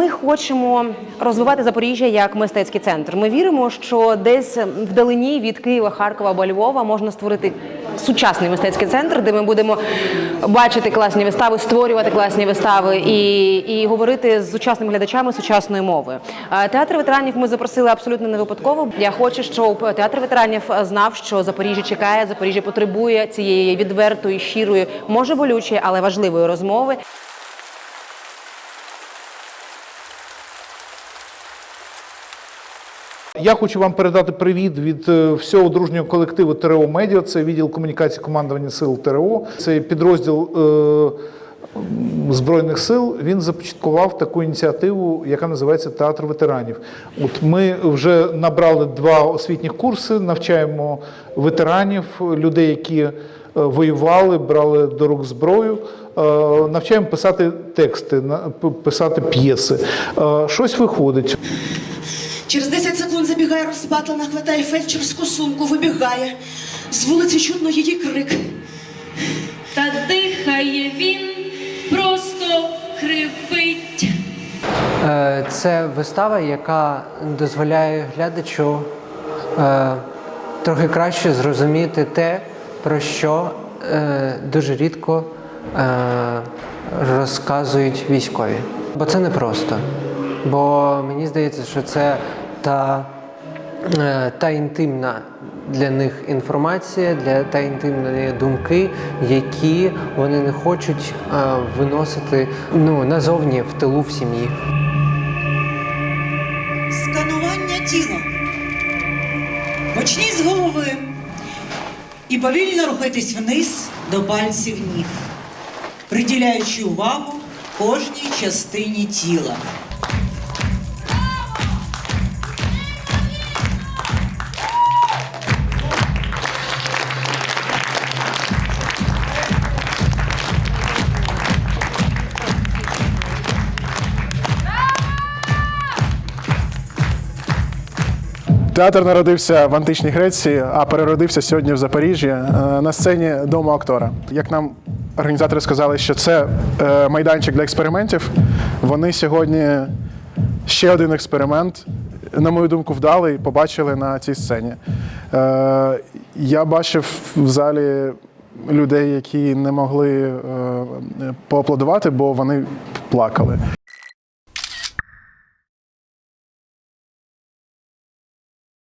Ми хочемо розвивати Запоріжжя як мистецький центр. Ми віримо, що десь вдалині від Києва, Харкова або Львова можна створити сучасний мистецький центр, де ми будемо бачити класні вистави, створювати класні вистави і, і говорити з сучасними глядачами сучасною мовою. Е, Театр ветеранів ми запросили абсолютно не випадково. Я хочу, щоб театр ветеранів знав, що Запоріжжя чекає, Запоріжжя потребує цієї відвертої, щирої, може болючої, але важливої розмови. Я хочу вам передати привіт від е, всього дружнього колективу ТРО Медіа. Це відділ комунікації командування сил ТРО. Це підрозділ е, Збройних сил. Він започаткував таку ініціативу, яка називається Театр ветеранів. От ми вже набрали два освітніх курси, навчаємо ветеранів, людей, які е, воювали, брали до рук зброю. Е, Навчаємо писати тексти, писати п'єси. Щось виходить. Через 10 секунд забігає розпатлана, хватає фельдшерську сумку, вибігає. З вулиці чутно її крик. Та дихає він, просто хрипить. Е, Це вистава, яка дозволяє глядачу е, трохи краще зрозуміти те, про що е, дуже рідко розказують військові. Бо це непросто. Бо мені здається, що це та, е, та інтимна для них інформація, для та інтимні думки, які вони не хочуть е, виносити ну, назовні в тилу в сім'ї. Сканування тіла. Почніть з голови і повільно рухайтесь вниз до пальців ніг, приділяючи увагу кожній частині тіла. Театр народився в античній Греції, а переродився сьогодні в Запоріжжі е, на сцені дому актора. Як нам організатори сказали, що це е, майданчик для експериментів. Вони сьогодні ще один експеримент, на мою думку, вдалий, побачили на цій сцені. Е, Я бачив в залі людей, які не могли поаплодувати, бо вони плакали.